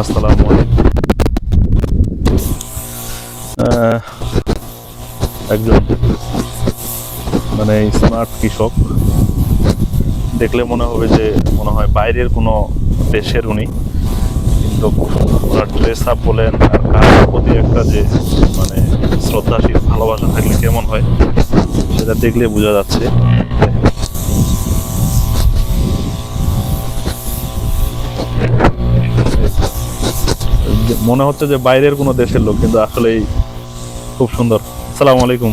আসসালামু আলাইকুম। একজন মানে স্মার্ট কৃষক। দেখলে মনে হবে যে, মনে হয় বাইরের কোনো দেশের উনি। কিন্তু ওনার ড্রেস আপ বলেন আর কাজের প্রতি একটা যে মানে শ্রদ্ধাশীল ভালোবাসা থাকলে কেমন হয়, সেটা দেখলে বোঝা যাচ্ছে। মনে হচ্ছে যে বাইরের কোনো দেশের লোক কিন্তু আসলেই খুব সুন্দর। আসসালামু আলাইকুম।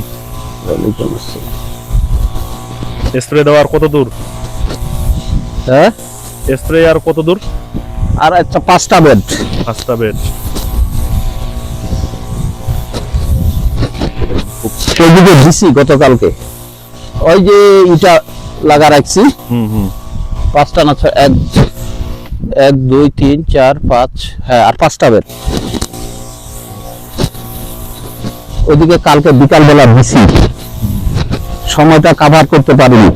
স্প্রে দেওয়ার কত দূর? হ্যাঁ? স্প্রে আর কত দূর? আর একটা পাঁচটা বেড। পাঁচটা বেড। সেদিকে দিছি গতকালকে। ওই যে ইটা লাগা রাখছি। হুম হুম। পাঁচটা না ছয় এক এক দুই তিন চার পাঁচ হ্যাঁ আর পাঁচটা বেড ওইদিকে কালকে বিকাল বেলা দিছি সময়টা কাভার করতে পারিনি।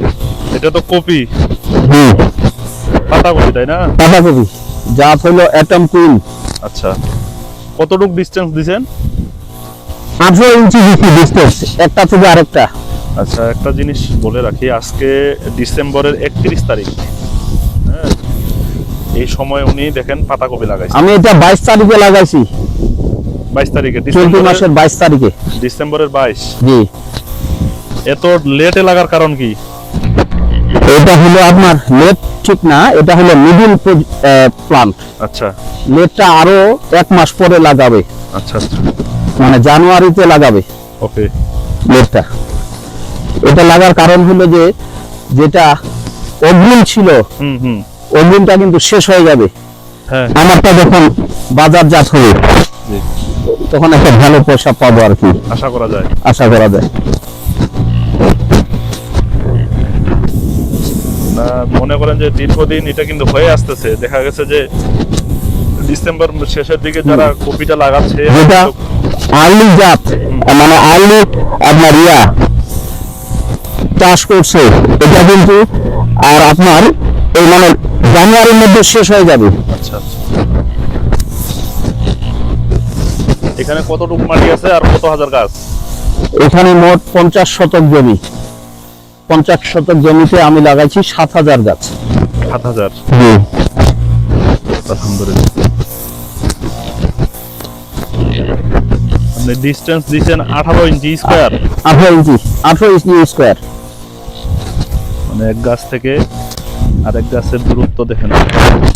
এটা তো কপি। হুম। পাতা কপি তাই না? বাঁধাকপি জাত হলো অ্যাটম কুইন আচ্ছা। কতটুক ডিস্টেন্স দিছেন? আঠারো ইঞ্চি দিচ্ছি ডিস্টেন্স একটা থেকে আরেকটা। আচ্ছা একটা জিনিস বলে রাখি। আজকে ডিসেম্বরের একত্রিশ তারিখ। এই সময় উনি দেখেন পাতাকপি লাগাইছেন আমি এটা বাইশ তারিখে লাগাইছি। বাইশ তারিখে চলতি মাসের বাইশ তারিখে। ডিসেম্বরের বাইশ। জি। এত লেটে লাগার কারণ কি? এটা হলো আপনার লেট ঠিক না এটা হলো মিডিল প্লান্ট আচ্ছা। লেটটা আরও এক মাস পরে লাগাবে। আচ্ছা আচ্ছা। মানে জানুয়ারিতে লাগাবে। ওকে লেটটা এটা লাগার কারণ হলো যে যেটা অগ্রিম ছিল হুম হুম। অগ্রিমটা কিন্তু শেষ হয়ে যাবে। হ্যাঁ। আমারটা যখন বাজারজাত হবে জি। তখন একটা ভালো পয়সা পাবো আর কি। আশা করা যায়। আশা করা যায়। মনে করেন যে দীর্ঘদিন এটা কিন্তু হয়ে আসতেছে। দেখা গেছে যে ডিসেম্বর শেষের দিকে যারা কপিটা লাগাচ্ছে যেটা আর্লি জাত মানে আর্লি আপনার ইয়া চাষ করছে এটা কিন্তু আর আপনার এই মানে জানুয়ারির মধ্যে শেষ হয়ে যাবে। আচ্ছা আচ্ছা। এখানে কতটুকু মাটি আছে আর কত হাজার গাছ? এখানে মোট পঞ্চাশ শতক জমি। পঞ্চাশ শতক জমিতে আমি লাগাইছি সাত হাজার গাছ। সাত হাজার? আলহামদুলিল্লাহ। ডিস্টেন্স দিচ্ছেন আঠারো ইঞ্চি স্কোয়ার আঠারো ইঞ্চি আঠারো ইঞ্চি স্কোয়ার মানে এক গাছ থেকে গাছের দূরত্ব দেখেন।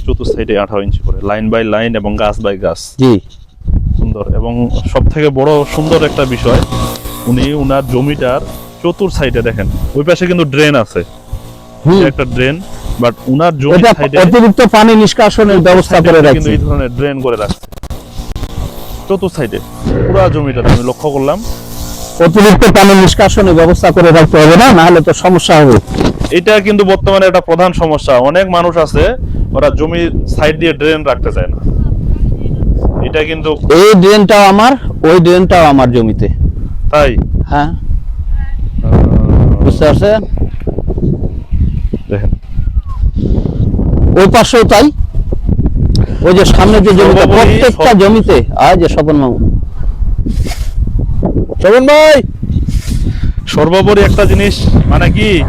চতুর্থ সাইডে আঠারো ইঞ্চি করে লাইন বাই লাইন এবং গাছ বাই গাছ। জি। সুন্দর এবং সব থেকে বড় সুন্দর একটা বিষয় উনি উনার জমিটার চতুর সাইডে দেখেন ওই পাশে কিন্তু ড্রেন আছে। একটা ড্রেন বাট উনার এটা সাইডে অতিরিক্ত পানি নিষ্কাশনের ব্যবস্থা করে কিন্তু এই ধরনের ড্রেন করে রাখছে। চতুর সাইডে পুরো জমিটাতে আমি লক্ষ্য করলাম। অতিরিক্ত পানি নিষ্কাশনের ব্যবস্থা করে রাখতে হবে না নাহলে তো সমস্যা হবে। এটা কিন্তু বর্তমানে একটা প্রধান সমস্যা। অনেক মানুষ আছে ওরা জমির সাইড দিয়ে ড্রেন রাখতে চায় না। এটা কিন্তু এই ড্রেনটাও আমার ওই ড্রেনটাও আমার জমিতে। তাই? হ্যাঁ। বুঝতে পারছেন? দেখেন। ওই পাশেও তাই। ওই যে সামনে যে সর্বোপরি প্রত্যেকটা জমিতে আয় যে স্বপন মামু শোভন ভাই! সর্বোপরি একটা জিনিস মানে কি?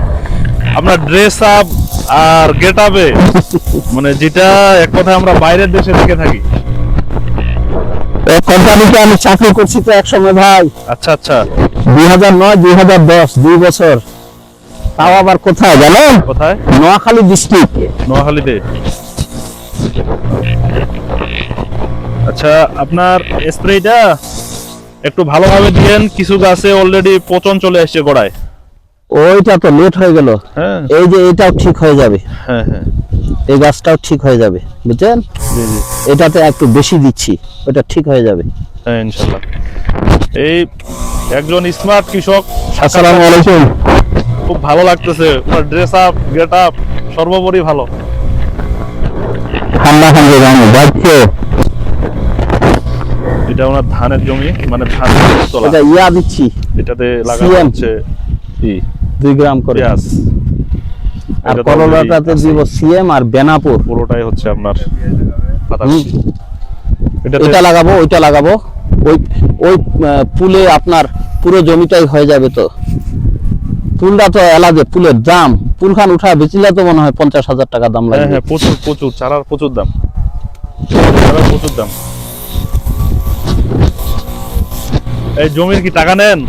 আপনার ড্রেস আপ আর গেট আপে মানে যেটা এক কথায় আমরা বাইরের দেশে দেখে থাকি। কোম্পানিতে আমি চাকরি করছি তো এক সময় ভাই। আচ্ছা আচ্ছা। দুই হাজার নয় দুই হাজার দশ দুই বছর। তাও আবার কোথায় জানেন কোথায়? নোয়াখালী ডিস্ট্রিক্ট নোয়াখালীতে। আচ্ছা আপনার স্প্রেটা একটু ভালোভাবে দিয়েন কিছু গাছে অলরেডি পচন চলে আসছে গোড়ায়। ওইটা তো লেট হয়ে গেল। হ্যাঁ। এই যে এটাও ঠিক হয়ে যাবে। হ্যাঁ হ্যাঁ। এই গাছটাও ঠিক হয়ে যাবে বুঝছেন? এটাতে একটু বেশি দিচ্ছি ওটা ঠিক হয়ে যাবে। হ্যাঁ ইনশাল্লাহ। এই একজন স্মার্ট কৃষক আসসালামু আলাইকুম। খুব ভালো লাগতেছে। ওনার ড্রেস আপ গেট আপ সর্বোপরি ভালো। ঠান্ডা ঠান্ডা গান যাচ্ছে। এটা ওনার ধানের জমি মানে ধান তোলা। এটা ইয়া দিচ্ছি। এটাতে লাগানো হচ্ছে ই দুই গ্রাম করে। পেঁয়াজ আর করলাটাতে দিব সিএম আর বেনাপুর। পুরোটাই হচ্ছে আপনার এটা লাগাবো ওইটা লাগাবো। ওই ওই পুলে আপনার পুরো জমিটাই হয়ে যাবে তো। পুলটা তো এলাদে পুলের দাম। পুলখান উঠা বেচিলে তো মনে হয় পঞ্চাশ হাজার টাকা দাম হ্যাঁ হ্যাঁ প্রচুর প্রচুর চারার প্রচুর দাম। চারার প্রচুর দাম। এই জমির কি টাকা নেন?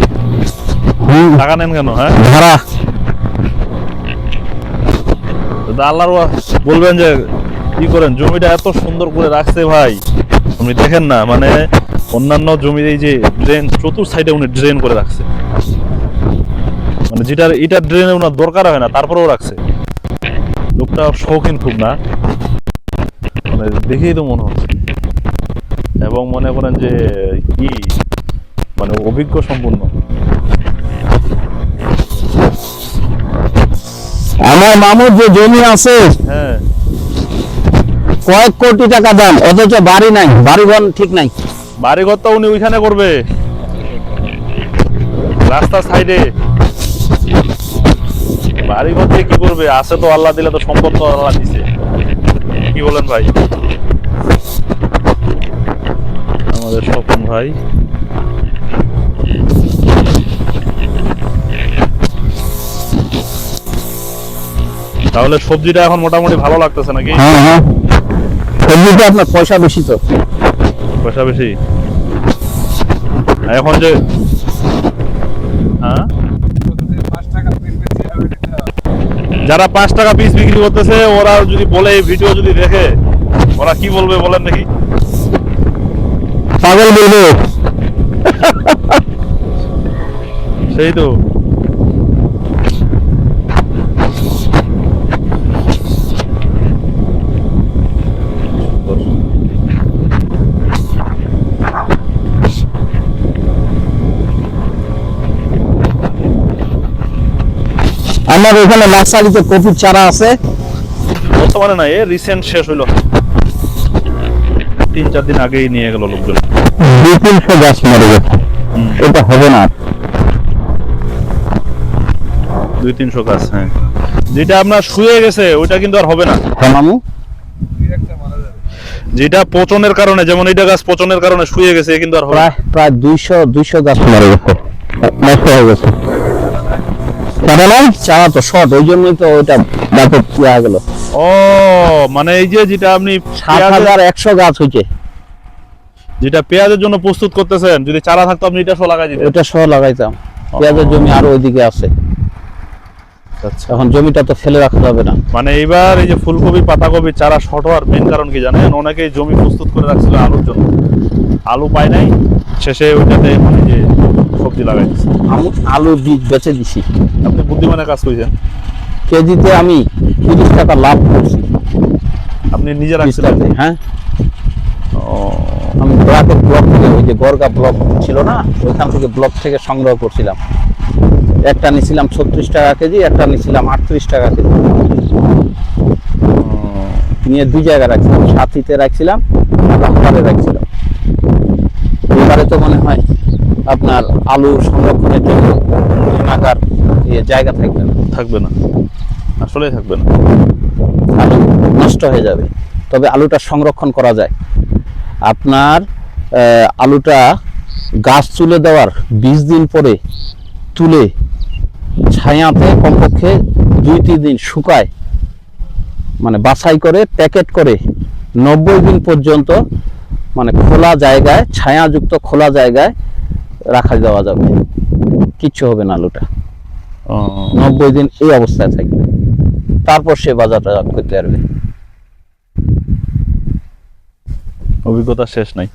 টাকা নেন কেন হ্যাঁ? ভাড়া আল্লাহর বলবেন যে কি করেন জমিটা এত সুন্দর করে রাখছে ভাই। আপনি দেখেন না মানে অন্যান্য জমির এই যে ড্রেন চতুর সাইডে উনি ড্রেন করে রাখছে। মানে যেটার এটা ড্রেনে ওনার দরকার হয় না তারপরেও রাখছে। লোকটা শৌখিন খুব না? মানে দেখেই তো মনে হচ্ছে। এবং মনে করেন যে কি মানে অভিজ্ঞ সম্পূর্ণ। আমার মামুর যে জমি আছে হ্যাঁ। কয়েক কোটি টাকা দাম অথচ বাড়ি নাই বাড়ি ঘর ঠিক নাই। বাড়ি ঘর তো উনি ওইখানে করবে। রাস্তার সাইডে। বাড়ি ঘর দিয়ে কি করবে? আছে তো আল্লাহ দিলে তো সম্পদ তো আল্লাহ দিছে। কি বলেন ভাই? আমাদের স্বপন ভাই। তাহলে সবজিটা এখন মোটামুটি ভালো লাগতেছে নাকি? হ্যাঁ হ্যাঁ। সবজিতে আপনার পয়সা বেশি তো। পয়সা বেশি? এখন যে হ্যাঁ? যারা পাঁচ টাকা পিস বিক্রি করতেছে ওরা যদি বলে এই ভিডিও যদি দেখে ওরা কি বলবে বলেন নাকি পাগল বলব। সেই তো। আমার ওখানে নার্সারিতে কপির চারা আছে। বর্তমানে না এ রিসেন্ট শেষ হইল। তিন চার দিন আগেই নিয়ে গেল লোকজন। দুই তিনশো গাছ মরে গেছে। এটা হবে না। দুই তিনশো গাছ হ্যাঁ। যেটা আপনার শুয়ে গেছে ওইটা কিন্তু আর হবে না। হ্যাঁ মামু? যেটা পচনের কারণে যেমন এইটা গাছ পচনের কারণে শুয়ে গেছে কিন্তু আর প্রায় প্রায় দুইশো দুইশো গাছ মরে গেছে। নষ্ট হয়ে গেছে। চারা তো শর্ট ওই জন্যই তো ব্যাপক ইয়ে গেল ও মানে এই যে যেটা আপনি সাত হাজার একশো গাছ হয়েছে যেটা পেঁয়াজের জন্য প্রস্তুত করতেছেন যদি চারা থাকতো আপনি এটা সহ লাগাই দিতেন। ওইটা সহ লাগাইতাম। পেঁয়াজের জমি আরও ওইদিকে আছে। আচ্ছা। এখন জমিটা তো ফেলে রাখা যাবে না। মানে এবার এই যে ফুলকপি পাতাকপি চারা শর্ট হওয়ার মেন কারণ কি জানেন? অনেকে জমি প্রস্তুত করে রাখছিল আলুর জন্য। আলু পায় নাই শেষে ওইটাতে মানে যে সবজি লাগাই আমি আলু বীজ বেচে দিছি। আপনি বুদ্ধিমানের কাজ করেছেন কেজিতে আমি তিরিশ টাকা লাভ করছি। আপনি নিজে রাখছিলেন? হ্যাঁ? আমি ব্লকের ব্লক থেকে ওই যে গরগা ব্লক ছিল না ওইখান থেকে ব্লক থেকে সংগ্রহ করছিলাম। একটা নিছিলাম ছত্রিশ টাকা কেজি একটা নিছিলাম আটত্রিশ টাকা কেজি। নিয়ে দুই জায়গায় রাখছিলাম সাথীতে রাখছিলাম রাখছিলাম। এবারে তো মনে হয় আপনার আলু সংরক্ষণের জন্য ইয়ে জায়গা থাকবে না। থাকবে না। আসলেই থাকবে না। আলু নষ্ট হয়ে যাবে। তবে আলুটা সংরক্ষণ করা যায়। আপনার আলুটা গাছ তুলে দেওয়ার বিশ দিন পরে তুলে ছায়াতে কমপক্ষে দুই তিন দিন শুকায় মানে বাছাই করে প্যাকেট করে নব্বই দিন পর্যন্ত মানে খোলা জায়গায় ছায়াযুক্ত খোলা জায়গায় রাখা দেওয়া যাবে। কিচ্ছু হবে না আলুটা নব্বই দিন এই অবস্থায় থাকবে। তারপর সে বাজারটা করতে পারবে। অভিজ্ঞতা শেষ নাই।